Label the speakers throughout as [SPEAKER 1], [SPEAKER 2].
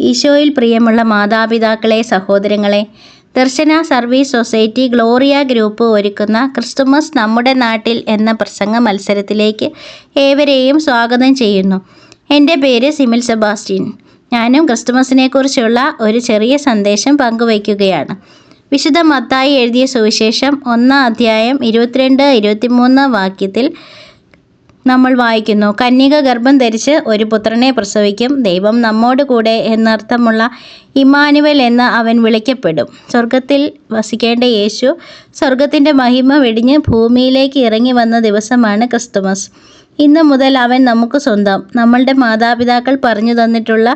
[SPEAKER 1] ഈശോയിൽ പ്രിയമുള്ള മാതാപിതാക്കളെ സഹോദരങ്ങളെ Darshana service society Gloria group ഒരുക്കുന്ന ക്രിസ്തുമസ് നമ്മുടെ നാട്ടിൽ എന്ന പ്രസംഗ മത്സരത്തിലേക്ക് ഏവരെയും സ്വാഗതം ചെയ്യുന്നു. എന്റെ പേര് സിമിൽ സെബാസ്റ്റ്യൻ. ഞാനും ക്രിസ്തുമസിനെക്കുറിച്ചുള്ള ഒരു ചെറിയ സന്ദേശം പങ്കുവയ്ക്കുകയാണ്. വിശുദ്ധ മത്തായി എഴുതിയ സുവിശേഷം ഒന്നാം അധ്യായം ഇരുപത്തിരണ്ട് ഇരുപത്തിമൂന്ന് വാക്യത്തിൽ നമ്മൾ വായിക്കുന്നു. കന്യക ഗർഭം ധരിച്ച് ഒരു പുത്രനെ പ്രസവിക്കും. ദൈവം നമ്മോട് കൂടെ എന്നർത്ഥമുള്ള ഇമാനുവൽ എന്ന് അവൻ വിളിക്കപ്പെടും. സ്വർഗത്തിൽ വസിക്കേണ്ട യേശു സ്വർഗത്തിന്റെ മഹിമ വെടിഞ്ഞ് ഭൂമിയിലേക്ക് ഇറങ്ങി വന്ന ദിവസമാണ് ക്രിസ്തുമസ്. ഇന്ന് മുതൽ അവൻ നമുക്ക് സ്വന്തം. നമ്മളുടെ മാതാപിതാക്കൾ പറഞ്ഞു തന്നിട്ടുള്ള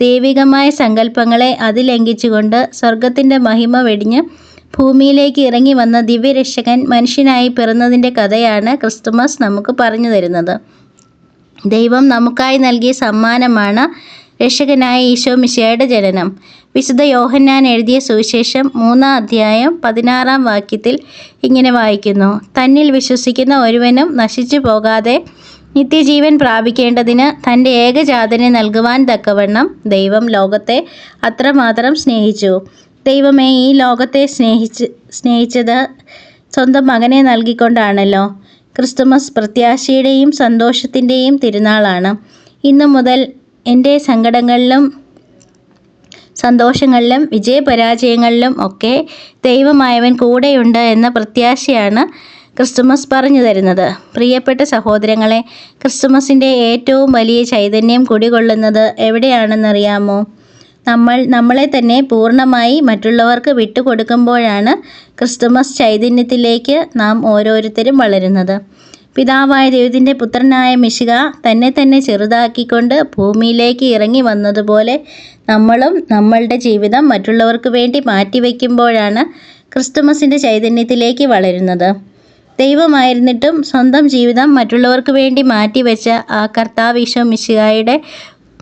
[SPEAKER 1] ദൈവികമായ സങ്കല്പങ്ങളെ അതിലംഘിച്ചുകൊണ്ട് സ്വർഗത്തിന്റെ മഹിമ വെടിഞ്ഞ് ഭൂമിയിലേക്ക് ഇറങ്ങി വന്ന ദിവ്യരക്ഷകൻ മനുഷ്യനായി പിറന്നതിന്റെ കഥയാണ് ക്രിസ്തുമസ് നമുക്ക് പറഞ്ഞു തരുന്നത്. ദൈവം നമുക്കായി നൽകിയ സമ്മാനമാണ് രക്ഷകനായ ഈശോ മിശയുടെ ജനനം. വിശുദ്ധ യോഹന്നാൻ എഴുതിയ സുവിശേഷം മൂന്നാം അധ്യായം പതിനാറാം വാക്യത്തിൽ ഇങ്ങനെ വായിക്കുന്നു. തന്നിൽ വിശ്വസിക്കുന്ന ഒരുവനും നശിച്ചു പോകാതെ നിത്യജീവൻ പ്രാപിക്കേണ്ടതിന് തന്റെ ഏകജാതനെ നൽകുവാൻ തക്കവണ്ണം ദൈവം ലോകത്തെ അത്രമാത്രം സ്നേഹിച്ചു. ദൈവമേ ഈ ലോകത്തെ സ്നേഹിച്ച് സ്നേഹിച്ചത് സ്വന്തം മകനെ നൽകിക്കൊണ്ടാണല്ലോ. ക്രിസ്തുമസ് പ്രത്യാശയുടെയും സന്തോഷത്തിന്റെയും തിരുനാളാണ്. ഇന്നു മുതൽ എന്റെ സങ്കടങ്ങളിലും സന്തോഷങ്ങളിലും വിജയപരാജയങ്ങളിലും ഒക്കെ ദൈവമായവൻ കൂടെയുണ്ട് എന്ന പ്രത്യാശയാണ് ക്രിസ്തുമസ് പറഞ്ഞു തരുന്നത്. പ്രിയപ്പെട്ട സഹോദരങ്ങളെ ക്രിസ്തുമസിന്റെ ഏറ്റവും വലിയ ചൈതന്യം കുടികൊള്ളുന്നത് എവിടെയാണെന്നറിയാമോ? നമ്മൾ നമ്മളെ തന്നെ പൂർണമായി മറ്റുള്ളവർക്ക് വിട്ടുകൊടുക്കുമ്പോഴാണ് ക്രിസ്തുമസ് ചൈതന്യത്തിലേക്ക് നാം ഓരോരുത്തരും വളരുന്നത്. പിതാവായ ദൈവത്തിന്റെ പുത്രനായ മിശിക തന്നെ തന്നെ ചെറുതാക്കിക്കൊണ്ട് ഭൂമിയിലേക്ക് ഇറങ്ങി വന്നതുപോലെ നമ്മളും നമ്മളുടെ ജീവിതം മറ്റുള്ളവർക്ക് വേണ്ടി മാറ്റിവെക്കുമ്പോഴാണ് ക്രിസ്തുമസിന്റെ ചൈതന്യത്തിലേക്ക് വളരുന്നത്. ദൈവമായിരുന്നിട്ടും സ്വന്തം ജീവിതം മറ്റുള്ളവർക്ക് വേണ്ടി മാറ്റിവെച്ച ആ കർത്താവീശോ മിശിഹായുടെ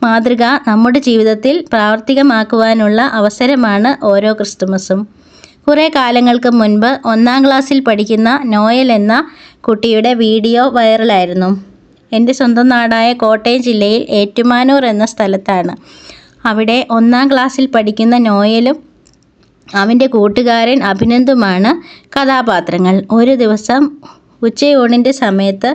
[SPEAKER 1] മാതൃക നമ്മുടെ ജീവിതത്തിൽ പ്രാവർത്തികമാക്കുവാനുള്ള അവസരമാണ് ഓരോ ക്രിസ്തുമസും. കുറേ കാലങ്ങൾക്ക് മുൻപ് ഒന്നാം ക്ലാസ്സിൽ പഠിക്കുന്ന നോയൽ എന്ന കുട്ടിയുടെ വീഡിയോ വൈറലായിരുന്നു. എന്റെ സ്വന്തം നാടായ കോട്ടയം ജില്ലയിൽ ഏറ്റുമാനൂർ എന്ന സ്ഥലത്താണ്. അവിടെ ഒന്നാം ക്ലാസ്സിൽ പഠിക്കുന്ന നോയലും അവന്റെ കൂട്ടുകാരൻ അഭിനന്ദുമാണ് കഥാപാത്രങ്ങൾ. ഒരു ദിവസം ഉച്ചയൂണിന്റെ സമയത്ത്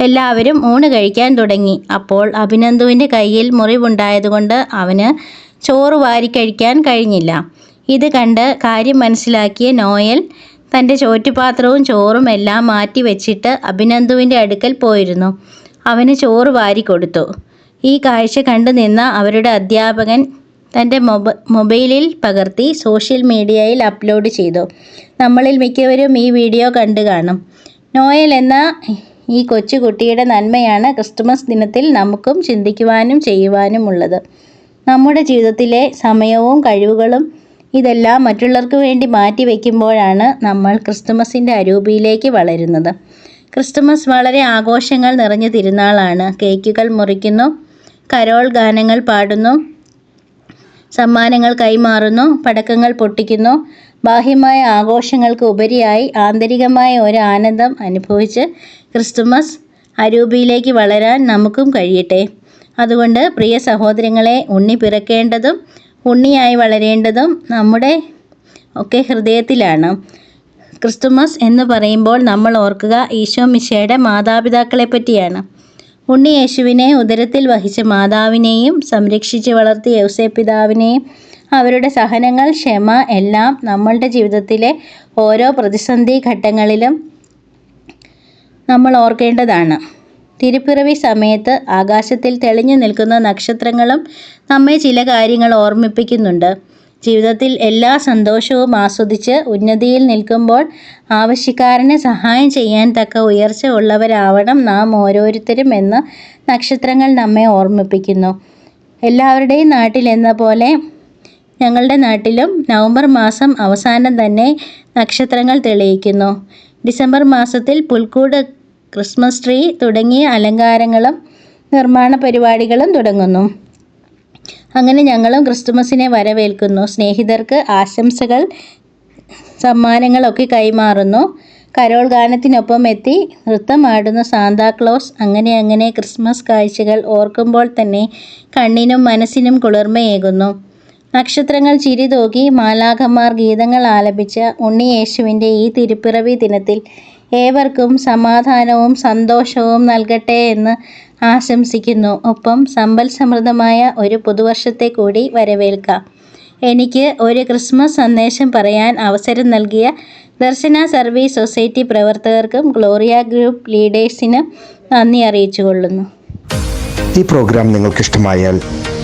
[SPEAKER 1] എല്ലാവരും ഊണ് കഴിക്കാൻ തുടങ്ങി. അപ്പോൾ അഭിനന്ദുവിന്റെ കയ്യിൽ മുറിവുണ്ടായതുകൊണ്ട് അവന് ചോറ് വാരി കഴിക്കാൻ കഴിഞ്ഞില്ല. ഇത് കണ്ട് കാര്യം മനസ്സിലാക്കിയ നോയൽ തന്റെ ചോറ്റുപാത്രവും ചോറും എല്ലാം മാറ്റി വെച്ചിട്ട് അഭിനന്ദുവിന്റെ അടുക്കൽ പോയിരുന്നു. അവന് ചോറ് വാരി കൊടുത്തു. ഈ കാഴ്ച കണ്ടു നിന്ന അവരുടെ അധ്യാപകൻ തന്റെ മൊബ മൊബൈലിൽ പകർത്തി സോഷ്യൽ മീഡിയയിൽ അപ്ലോഡ് ചെയ്തു. നമ്മളിൽ മിക്കവരും ഈ വീഡിയോ കണ്ടു കാണും. നോയൽ എന്ന ഈ കൊച്ചുകുട്ടിയുടെ നന്മയാണ് ക്രിസ്തുമസ് ദിനത്തിൽ നമുക്കും ചിന്തിക്കുവാനും ചെയ്യുവാനും ഉള്ളത് നമ്മുടെ ജീവിതത്തിലെ സമയവും കഴിവുകളും ഇതെല്ലാം മറ്റുള്ളവർക്ക് വേണ്ടി മാറ്റി വയ്ക്കുമ്പോഴാണ് നമ്മൾ ക്രിസ്തുമസിന്റെ അരൂപിയിലേക്ക് വളരുന്നത്. ക്രിസ്തുമസ് വളരെ ആഘോഷങ്ങൾ നിറഞ്ഞ തിരുനാളാണ്. കേക്കുകൾ മുറിക്കുന്നു കരോൾ ഗാനങ്ങൾ പാടുന്നു സമ്മാനങ്ങൾ കൈമാറുന്നു പടക്കങ്ങൾ പൊട്ടിക്കുന്നു ബാഹ്യമായ ആഘോഷങ്ങൾക്ക് ഉപരിയായി ആന്തരികമായ ഒരു ആനന്ദം അനുഭവിച്ച് ക്രിസ്തുമസ് അരൂപിയിലേക്ക് വളരാൻ നമുക്കും കഴിയട്ടെ. അതുകൊണ്ട് പ്രിയ സഹോദരങ്ങളെ ഉണ്ണി പിറക്കേണ്ടതും ഉണ്ണിയായി വളരേണ്ടതും നമ്മുടെ ഒക്കെ ഹൃദയത്തിലാണ്. ക്രിസ്തുമസ് എന്ന് പറയുമ്പോൾ നമ്മൾ ഓർക്കുക ഈശോ മിശയുടെ മാതാപിതാക്കളെ പറ്റിയാണ് ഉണ്ണി യേശുവിനെ ഉദരത്തിൽ വഹിച്ച മാതാവിനെയും സംരക്ഷിച്ച് വളർത്തിയ യൗസേ പിതാവിനെയും അവരുടെ സഹനങ്ങൾ ക്ഷമ എല്ലാം നമ്മളുടെ ജീവിതത്തിലെ ഓരോ പ്രതിസന്ധി ഘട്ടങ്ങളിലും നമ്മൾ ഓർക്കേണ്ടതാണ്. തിരുപ്പിറവി സമയത്ത് ആകാശത്തിൽ തെളിഞ്ഞു നിൽക്കുന്ന നക്ഷത്രങ്ങളും നമ്മെ ചില കാര്യങ്ങൾ ഓർമ്മിപ്പിക്കുന്നുണ്ട്. ജീവിതത്തിൽ എല്ലാ സന്തോഷവും ആസ്വദിച്ച് ഉന്നതിയിൽ നിൽക്കുമ്പോൾ ആവശ്യക്കാരന് സഹായം ചെയ്യാൻ തക്ക ഉയർച്ച ഉള്ളവരാവണം നാം ഓരോരുത്തരും എന്ന് നക്ഷത്രങ്ങൾ നമ്മെ ഓർമ്മിപ്പിക്കുന്നു. എല്ലാവരുടെയും നാട്ടിൽ എന്ന പോലെ ഞങ്ങളുടെ നാട്ടിലും നവംബർ മാസം അവസാനം തന്നെ നക്ഷത്രങ്ങൾ തെളിയിക്കുന്നു. ഡിസംബർ മാസത്തിൽ പുൽക്കൂട് ക്രിസ്മസ് ട്രീ തുടങ്ങിയ അലങ്കാരങ്ങളും നിർമ്മാണ പരിപാടികളും തുടങ്ങുന്നു. അങ്ങനെ ഞങ്ങളും ക്രിസ്തുമസിനെ വരവേൽക്കുന്നു. സ്നേഹിതർക്ക് ആശംസകൾ സമ്മാനങ്ങളൊക്കെ കൈമാറുന്നു. കരോൾ ഗാനത്തിനൊപ്പം എത്തി നൃത്തമാടുന്ന സാന്താക്ലോസ് അങ്ങനെ അങ്ങനെ ക്രിസ്മസ് കാഴ്ചകൾ ഓർക്കുമ്പോൾ തന്നെ കണ്ണിനും മനസ്സിനും കുളിർമയേകുന്നു. നക്ഷത്രങ്ങൾ ചിരിതൂകി മാലാഖമാർ ഗീതങ്ങൾ ആലപിച്ച ഉണ്ണിയേശുവിന്റെ ഈ തിരുപ്പിറവി ദിനത്തിൽ ഏവർക്കും സമാധാനവും സന്തോഷവും നൽകട്ടെ എന്ന് ആശംസിക്കുന്നു. ഒപ്പം സമ്പൽ സമൃദ്ധമായ ഒരു പുതുവർഷത്തെ കൂടി വരവേൽക്കാം. എനിക്ക് ഒരു ക്രിസ്മസ് സന്ദേശം പറയാൻ അവസരം നൽകിയ ദർശന സർവീസ് സൊസൈറ്റി പ്രവർത്തകർക്കും ഗ്ലോറിയ ഗ്രൂപ്പ് ലീഡേഴ്സിനും നന്ദി അറിയിച്ചു കൊള്ളുന്നു
[SPEAKER 2] ഈ പ്രോഗ്രാം നിങ്ങൾക്ക് ഇഷ്ടമായാൽ